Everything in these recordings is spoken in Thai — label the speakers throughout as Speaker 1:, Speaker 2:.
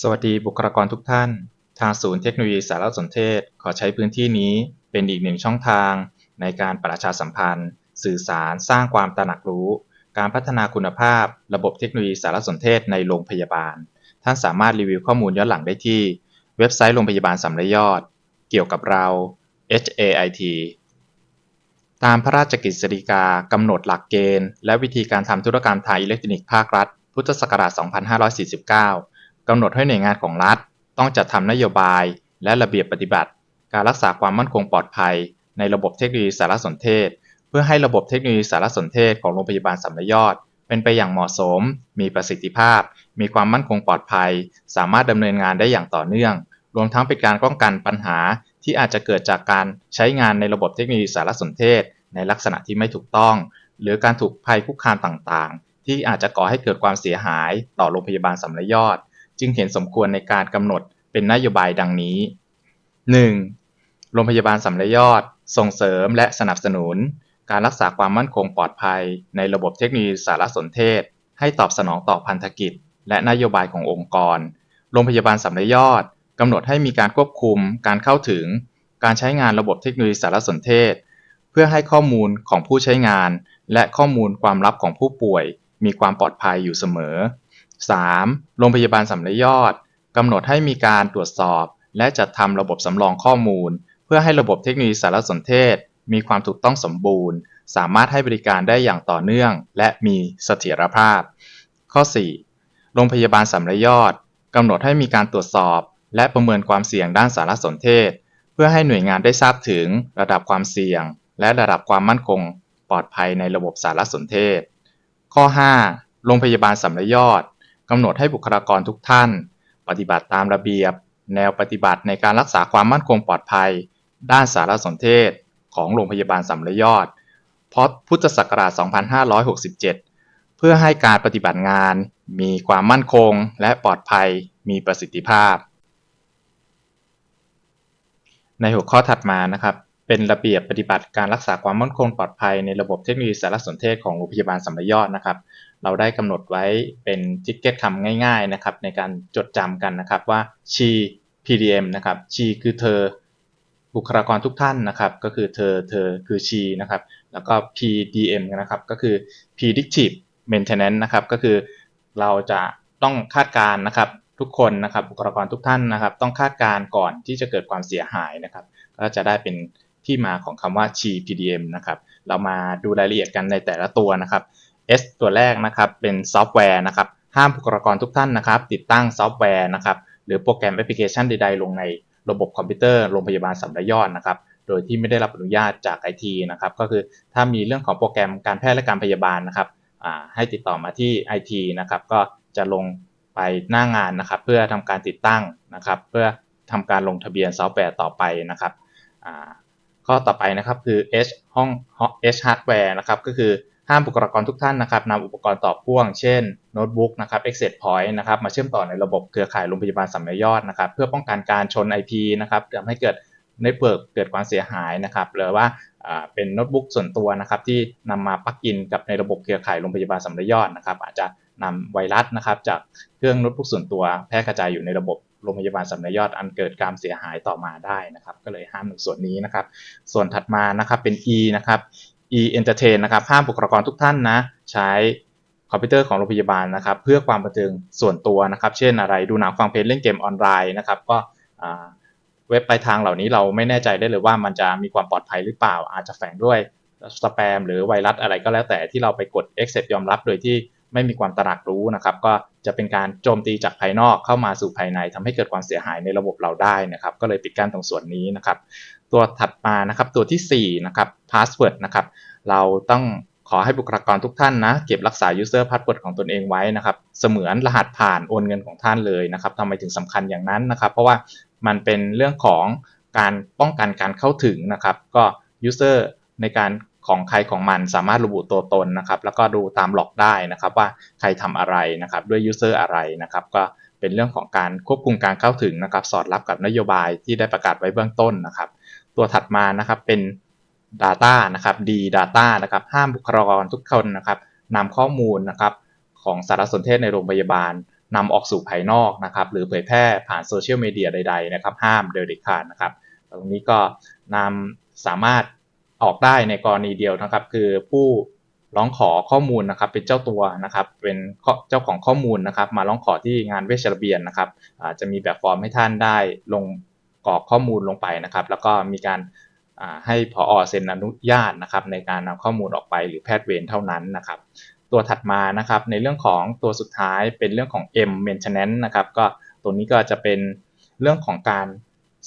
Speaker 1: สวัสดีบุคลากรทุกท่าน ทางศูนย์เทคโนโลยีสารสนเทศ ขอใช้พื้นที่นี้เป็นอีกหนึ่งช่องทาง ในการประชาสัมพันธ์ สื่อสารสร้างความตระหนักรู้ การพัฒนาคุณภาพ ระบบเทคโนโลยีสารสนเทศในโรงพยาบาล ท่านสามารถรีวิวข้อมูลย้อนหลังได้ที่ เว็บไซต์โรงพยาบาลสำระยอด เกี่ยวกับเรา HAIT ตามพระราชกฤษฎีกากำหนดหลักเกณฑ์ และวิธีการทำธุรกรรมทางอิเล็กทรอนิกส์ภาครัฐ พุทธศักราช 2549 กำหนดให้หน่วยงานของรัฐ ต้องจัดทำนโยบาย และระเบียบปฏิบัติ การรักษาความมั่นคงปลอดภัย ในระบบเทคโนโลยีสารสนเทศ เพื่อให้ระบบเทคโนโลยีสารสนเทศของโรงพยาบาลสำระยอด เป็นไปอย่างเหมาะสม มีประสิทธิภาพ มีความมั่นคงปลอดภัย สามารถดำเนินงานได้อย่างต่อเนื่อง รวมทั้งเป็นการป้องกันปัญหาที่อาจจะเกิดจากการใช้งานในระบบเทคโนโลยีสารสนเทศ ในลักษณะที่ไม่ถูกต้อง หรือการถูกภัยคุกคามต่างๆ ที่อาจจะก่อให้เกิดความเสียหายต่อโรงพยาบาลสำระยอด จึงเห็นสมควรในการกำหนดเป็นนโยบายดังนี้ 1. โรงพยาบาลสำระยอด ส่งเสริมและสนับสนุน การรักษาความมั่นคงปลอดภัย ในระบบเทคโนโลยีสารสนเทศ ให้ตอบสนองต่อพันธกิจ และนโยบายขององค์กร โรงพยาบาลสำระยอดกำหนดให้มีการควบคุม การเข้าถึง การใช้งานระบบเทคโนโลยีสารสนเทศ เพื่อให้ข้อมูลของผู้ใช้งาน และข้อมูลความลับของผู้ป่วย มีความปลอดภัยอยู่เสมอ 3. โรงพยาบาลสำระยอดกำหนดให้มีการตรวจสอบ และจัดทำระบบสำรองข้อมูล เพื่อให้ระบบเทคโนโลยีสารสนเทศ มีความถูกต้องสมบูรณ์ สามารถให้บริการได้อย่างต่อเนื่อง และมีเสถียรภาพ ข้อ 4. โรงพยาบาลสำระยอดกำหนดให้มีการตรวจสอบ และประเมินความเสี่ยงด้านสารสนเทศ เพื่อให้หน่วยงานได้ทราบถึงระดับความเสี่ยง และระดับความมั่นคง ปลอดภัยในระบบสารสนเทศ ข้อ 5. โรงพยาบาลสำระยอด กำหนดให้บุคลากรทุกท่าน ปฏิบัติตามระเบียบ แนวปฏิบัติในการรักษาความมั่นคงปลอดภัย ด้านสารสนเทศ ของโรงพยาบาลสำระยอดพราะพุทธศักราช 2567 เพื่อให้การปฏิบัติงาน มีความมั่นคงและปลอดภัยมีประสิทธิภาพ ในหัวข้อถัดมานะครับเป็นระเบียบปฏิบัติการรักษาความมั่นคงปลอดภัยในระบบเทคโนโลยีสารสนเทศของโรงพยาบาลสำรยอดนะครับ เราได้กำหนดไว้เป็นทิกเก็ตคำง่าย ๆนะครับ ในการจดจำกันนะครับว่า she PDM นะครับ she คือเธอบุคลากรทุกท่านนะครับ ก็คือเธอเธอคือ she นะครับ แล้วก็ PDM นะครับ ก็คือ predictive maintenance นะครับ ก็คือเราจะต้องคาดการณ์นะครับทุกคนนะครับบุคลากรทุกท่านนะครับ ต้องคาดการณ์ก่อนที่จะเกิดความเสียหายนะครับ ก็จะได้เป็นที่มาของคำว่า she PDM นะครับ เรามาดูรายละเอียดกันในแต่ละตัวนะครับ S ตัวแรกนะครับเป็นซอฟต์แวร์นะครับห้ามบุคลากรทุกท่านนะครับ ติดตั้งซอฟต์แวร์นะครับหรือโปรแกรมแอปพลิเคชันใดๆ ลงในระบบคอมพิวเตอร์โรงพยาบาลสำระยอดนะครับโดยที่ไม่ได้รับอนุญาตจากไอทีนะครับก็คือถ้ามีเรื่องของโปรแกรมการแพทย์และการพยาบาลนะครับให้ติดต่อมาที่ IT นะครับก็จะลงไปหน้างานนะครับ เพื่อทำการติดตั้งนะครับ เพื่อทำการลงทะเบียนซอฟต์แวร์ต่อไปนะครับข้อต่อไปนะครับคือ H ห้อง H hardware นะครับก็คือ ห้ามบุคลากรทุกท่านนะครับนำอุปกรณ์ต่อพ่วง เช่นโน้ตบุ๊กนะครับ access point นะครับมาเชื่อมต่อในระบบเครือข่ายโรงพยาบาลสำนักยอดนะครับ เพื่อป้องกันการชน IP นะครับทำให้เกิดเน็ตเวิร์กเกิดความเสียหายนะครับหรือว่าเป็นโน้ตบุ๊กส่วนตัวนะครับที่นำมาปักอินกับในระบบเครือข่ายโรงพยาบาลสำนักยอดนะครับ อาจจะนำไวรัสนะครับ จากเครื่องโน้ตบุ๊กส่วนตัวแพร่กระจายอยู่ในระบบโรงพยาบาลสำนักยอดอันเกิดการเสียหายต่อมาได้นะครับ ก็เลยห้ามในส่วนนี้นะครับ ส่วนถัดมานะครับเป็น E นะครับ e-entertain นะครับห้ามบุคลากรทุกท่านนะ ใช้คอมพิวเตอร์ของโรงพยาบาลนะครับ เพื่อความบันเทิงส่วนตัวนะครับ เช่นอะไรดูหนังฟังเพลงเล่นเกมออนไลน์นะครับ ก็เว็บปลายทางเหล่านี้เราไม่แน่ใจได้เลยว่ามันจะมีความปลอดภัยหรือเปล่า อาจจะแฝงด้วยสแปมหรือไวรัสอะไรก็แล้วแต่ที่เราไปกด accept ยอมรับโดยที่ไม่มีความตระหนักรู้นะครับ ก็จะเป็นการโจมตีจากภายนอกเข้ามาสู่ภายในทำให้เกิดความเสียหายในระบบเราได้นะครับ ก็เลยปิดกั้นตรงส่วนนี้นะครับตัวถัดมานะครับตัวที่4นะครับ password นะครับเราต้องขอให้บุคลากรทุกท่านนะเก็บรักษา user password ของตนเองไว้นะครับเสมือนรหัสผ่านโอนเงินของท่านเลยนะครับทำไมถึงสำคัญอย่างนั้นนะครับ เพราะว่ามันเป็นเรื่องของการป้องกันการเข้าถึงนะครับ ก็ user ในการของใครของมันสามารถระบุตัวตนนะครับ แล้วก็ดูตามหลอกได้นะครับว่าใครทำอะไรนะครับด้วย user อะไรนะครับก็เป็นเรื่องของการควบคุมการเข้าถึงนะครับ สอดรับกับนโยบายที่ได้ประกาศไว้เบื้องต้นนะครับ ตัวถัดมานะครับเป็น Data นะครับ D Data นะครับห้ามบุคลากรทุกคนนะครับนำข้อมูลนะครับของสารสนเทศในโรงพยาบาลนำออกสู่ภายนอกนะครับหรือเผยแพร่ผ่านโซเชียลมีเดียใดๆนะครับห้ามโดยเด็ดขาดนะครับ ตรงนี้ก็นำสามารถออกได้ในกรณีเดียวนะครับ คือผู้ร้องขอข้อมูลนะครับเป็นเจ้าตัวนะครับเป็นเจ้าของข้อมูลนะครับ มาร้องขอที่งานเวชระเบียนนะครับจะมีแบบฟอร์มให้ท่านได้ลง กรอกข้อมูลลงไปนะครับ แล้วก็มีการให้พออเซ็นอนุญาตนะครับในการนำข้อมูลออกไปหรือแพทย์เวรเท่านั้นนะครับ ตัวถัดมานะครับในเรื่องของตัวสุดท้ายเป็นเรื่องของ M maintenance นะครับก็ตัวนี้ก็จะเป็นเรื่องของการ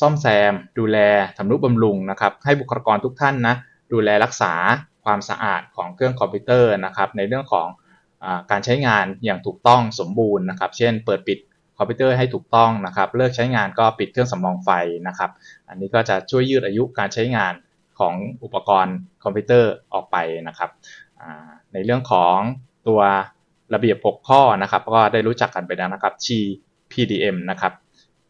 Speaker 1: ซ่อมแซม ดูแลทำนุบำรุงนะครับ ให้บุคลากรทุกท่านนะดูแลรักษาความสะอาดของเครื่องคอมพิวเตอร์นะครับ ในเรื่องของอการใช้งานอย่างถูกต้องสมบูรณ์นะครับ เช่น เปิดปิด คอมพิวเตอร์ให้ถูกต้องนะครับ เลิกใช้งานก็ปิดเครื่องสำรองไฟนะครับ อันนี้ก็จะช่วยยืดอายุการใช้งานของอุปกรณ์คอมพิวเตอร์ออกไปนะครับ ในเรื่องของตัวระเบียบ 6 ข้อนะครับ ก็ได้รู้จักกันไปแล้วนะครับ G PDM นะครับ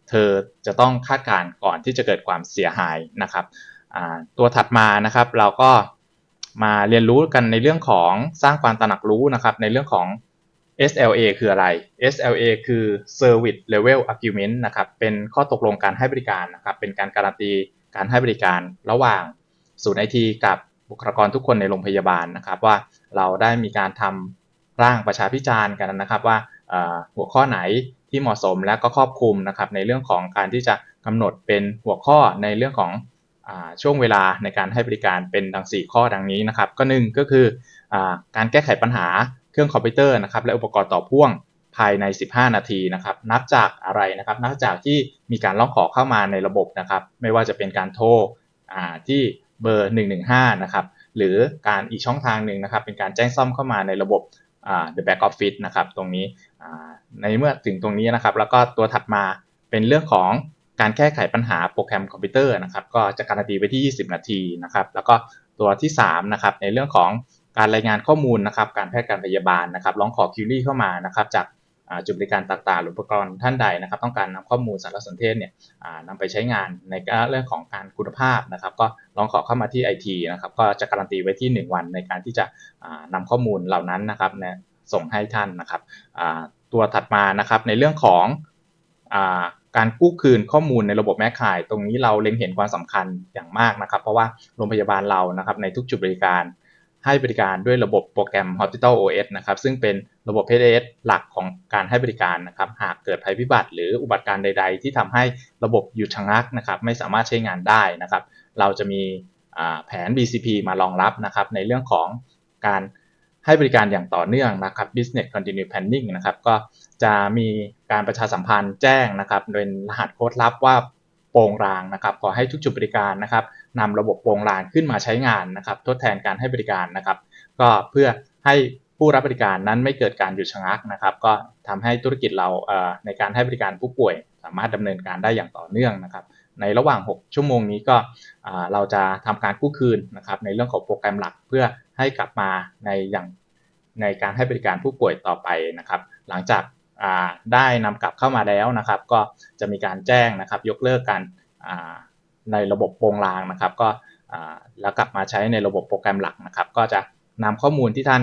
Speaker 1: เธอจะต้องคาดการก่อนที่จะเกิดความเสียหายนะครับ ตัวถัดมานะครับเราก็มาเรียนรู้กันในเรื่องของสร้างความตระหนักรู้นะครับ ในเรื่องของ SLA คืออะไร SLA คือ Service Level Agreement นะครับ เป็นข้อตกลงการให้บริการนะครับ เป็นการการันตีการให้บริการระหว่างศูนย์ไอทีกับบุคลากรทุกคนในโรงพยาบาลนะครับ ว่าเราได้มีการทำร่างประชาพิจารณ์กันนะครับ ว่าหัวข้อไหนที่เหมาะสมและก็ครอบคลุมนะครับในเรื่องของการที่จะกำหนดเป็นหัวข้อในเรื่องของช่วงเวลาในการให้บริการเป็นดัง 4 ข้อดังนี้นะครับ ก็หนึ่งก็คืออการแก้ไขปัญหา เครื่องคอมพิวเตอร์นะครับและอุปกรณ์ต่อพ่วงภายใน 15 นาทีนะครับนับจากอะไรนะครับนับจากที่มีการร้องขอเข้ามาในระบบนะครับไม่ว่าจะเป็นการโทรที่เบอร์ 115 นะครับหรือการอีกช่องทางหนึ่งนะครับเป็นการแจ้งซ่อมเข้ามาในระบบ the back office นะครับตรงนี้ในเมื่อถึงตรงนี้นะครับ แล้วก็ตัวถัดมาเป็นเรื่องของการแก้ไขปัญหาโปรแกรมคอมพิวเตอร์นะครับ ก็จะการันตีไปที่ 20 นาทีนะครับ แล้วก็ตัวที่3นะครับในเรื่องของ การรายงานข้อมูลนะครับ การแพทย์การพยาบาลนะครับ ร้องขอคิวรี่เข้ามานะครับจากจุดบริการต่างๆ หรืออุปกรณ์ท่านใดนะครับ ต้องการนำข้อมูลสารสนเทศเนี่ยนำไปใช้งานในเรื่องของการคุณภาพนะครับ ก็ร้องขอเข้ามาที่ IT นะครับ ก็จะการันตีไว้ที่ 1 วันในการที่จะนำข้อมูลเหล่านั้นนะครับส่งให้ท่านนะครับตัวถัดมานะครับในเรื่องของการกู้คืนข้อมูลในระบบแม่ข่าย ตรงนี้เราเล็งเห็นความสำคัญอย่างมากนะครับ เพราะว่าโรงพยาบาลเรานะครับในทุกจุดบริการ ให้บริการด้วยระบบโปรแกรม Hospital OS นะครับซึ่งเป็นระบบ PDS หลักของการให้บริการนะครับหากเกิดภัยพิบัติ หรืออุบัติการใด ๆ ที่ทำให้ระบบหยุดชะงักนะครับไม่สามารถใช้งานได้นะครับ เราจะมีแผน BCP มารองรับนะครับในเรื่องของการให้บริการอย่างต่อเนื่องนะครับ business continue planning นะครับก็จะมีการประชาสัมพันธ์แจ้งนะครับโดยรหัสโค้ดลับว่าโปร่งรางนะครับขอให้ทุกจุดบริการนะครับ นำระบบโปร่งรางขึ้นมาใช้งานนะครับทดแทนการให้บริการนะครับ ก็เพื่อให้ผู้รับบริการนั้นไม่เกิดการหยุดชะงักนะครับ ก็ทำให้ธุรกิจเราในการให้บริการผู้ป่วย สามารถดำเนินการได้อย่างต่อเนื่องนะครับ ในระหว่าง 6 ชั่วโมงนี้ก็เราจะทำการกู้คืนนะครับในเรื่องของโปรแกรมหลักเพื่อให้กลับมาในอย่างในการให้บริการผู้ป่วยต่อไปนะครับ หลังจากได้นำกลับเข้ามาแล้วนะครับ ก็จะมีการแจ้งนะครับ ยกเลิกการ ในระบบโปรงลางนะครับ ก็แล้วกลับมาใช้ในระบบโปรแกรมหลักนะครับ ก็จะนำข้อมูลที่ท่าน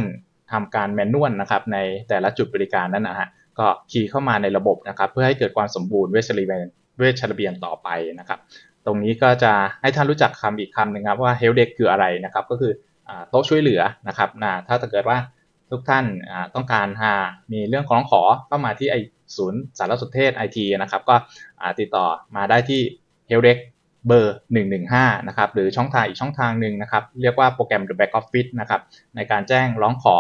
Speaker 1: ทำการแมนนวลนะครับ ในแต่ละจุดบริการนั้นนะฮะก็คีย์เข้ามาในระบบนะครับ เพื่อให้เกิดความสมบูรณ์เวชระเบียนเวชระเบียนต่อไปนะครับ ตรงนี้ก็จะให้ท่านรู้จักคำอีกคำหนึ่งครับว่า help desk คืออะไรนะครับ ก็คือโต๊ะช่วยเหลือนะครับนะถ้าเกิดว่าทุกท่านต้องการหามีเรื่องของขอเข้ามาที่ไอศูนย์สารสนเทศไอทีนะครับ ก็ติดต่อมาได้ที่ help desk เบอร์ 115 นะครับ หรือช่องทางอีกช่องทางหนึ่งนะครับ เรียกว่าโปรแกรม The Back Office นะครับ ในการแจ้งร้องขอ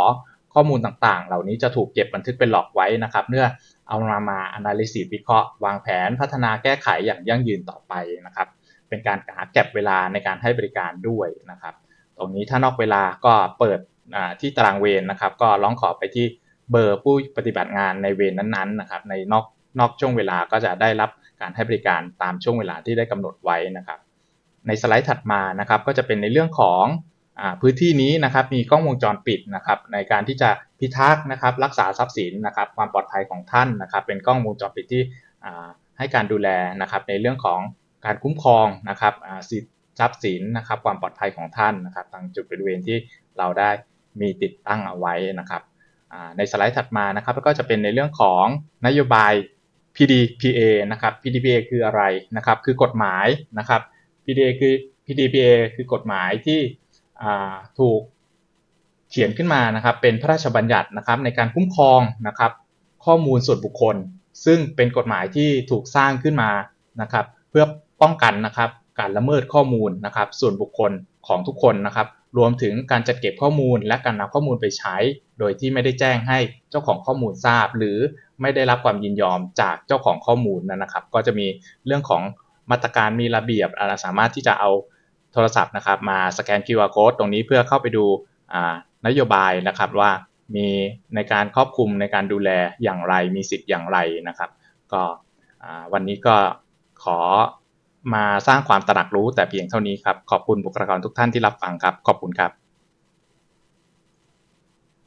Speaker 1: ข้อมูลต่างๆ เหล่านี้จะถูกเก็บบันทึกเป็นหลอกไว้นะครับเพื่อเอามามา analysis วิเคราะห์ วางแผนพัฒนาแก้ไขอย่างยั่งยืนต่อไปนะครับ เป็นการหาเก็บเวลาในการให้บริการด้วยนะครับ ตรงนี้ถ้านอกเวลาก็เปิดที่ตารางเวรนนะครับ ก็ร้องขอไปที่เบอร์ผู้ปฏิบัติงานในเวรนนั้นๆนะครับ ในนอก นอกช่วงเวลาก็จะได้รับการให้บริการตามช่วงเวลาที่ได้กำหนดไว้นะครับ ในสไลด์ถัดมานะครับก็จะเป็นในเรื่องของอพื้นที่นี้นะครับมีกล้องวงจรปิดนะครับในการที่จะพิทักษ์นะครับรักษาทรัพย์สินนะครับความปลอดภัยของท่านนะครับเป็นกล้องวงจรปิดที่ให้การดูแลนะครับในเรื่องของการคุ้มครองนะครับสิทธิทรัพย์สินนะครับความปลอดภัยของท่านนะครับทางจุดบริเวณที่เราได้มีติดตั้งเอาไว้นะครับในสไลด์ถัดมานะครับก็จะเป็นในเรื่องของนโยบาย PDPA นะครับ PDPA คืออะไรนะครับ คือกฎหมายนะครับ PDPA คือ PDPA คือกฎหมายที่ถูกเขียนขึ้นมานะครับ เป็นพระราชบัญญัตินะครับในการคุ้มครองนะครับ ข้อมูลส่วนบุคคล ซึ่งเป็นกฎหมายที่ถูกสร้างขึ้นมานะครับ เพื่อป้องกันนะครับ การละเมิดข้อมูลนะครับ ส่วนบุคคลของทุกคนนะครับ รวมถึงการจัดเก็บข้อมูลและการนำข้อมูลไปใช้ โดยที่ไม่ได้แจ้งให้เจ้าของข้อมูลทราบ หรือไม่ได้รับความยินยอมจากเจ้าของข้อมูลนั่นนะครับ ก็จะมีเรื่องของมาตรการมีระเบียบอ่าสามารถที่จะเอาโทรศัพท์นะครับ มาสแกน QR code ตรงนี้เพื่อเข้าไปดูนโยบายนะครับว่ามีในการครอบคลุมในการดูแลอย่างไรมีสิทธิ์อย่างไรนะครับ ก็วันนี้ก็ขอ มาสร้างความตระหนักรู้แต่เพียงเท่านี้ครับ ขอบคุณบุคลากรทุกท่านที่รับฟังครับ ขอบคุณครับ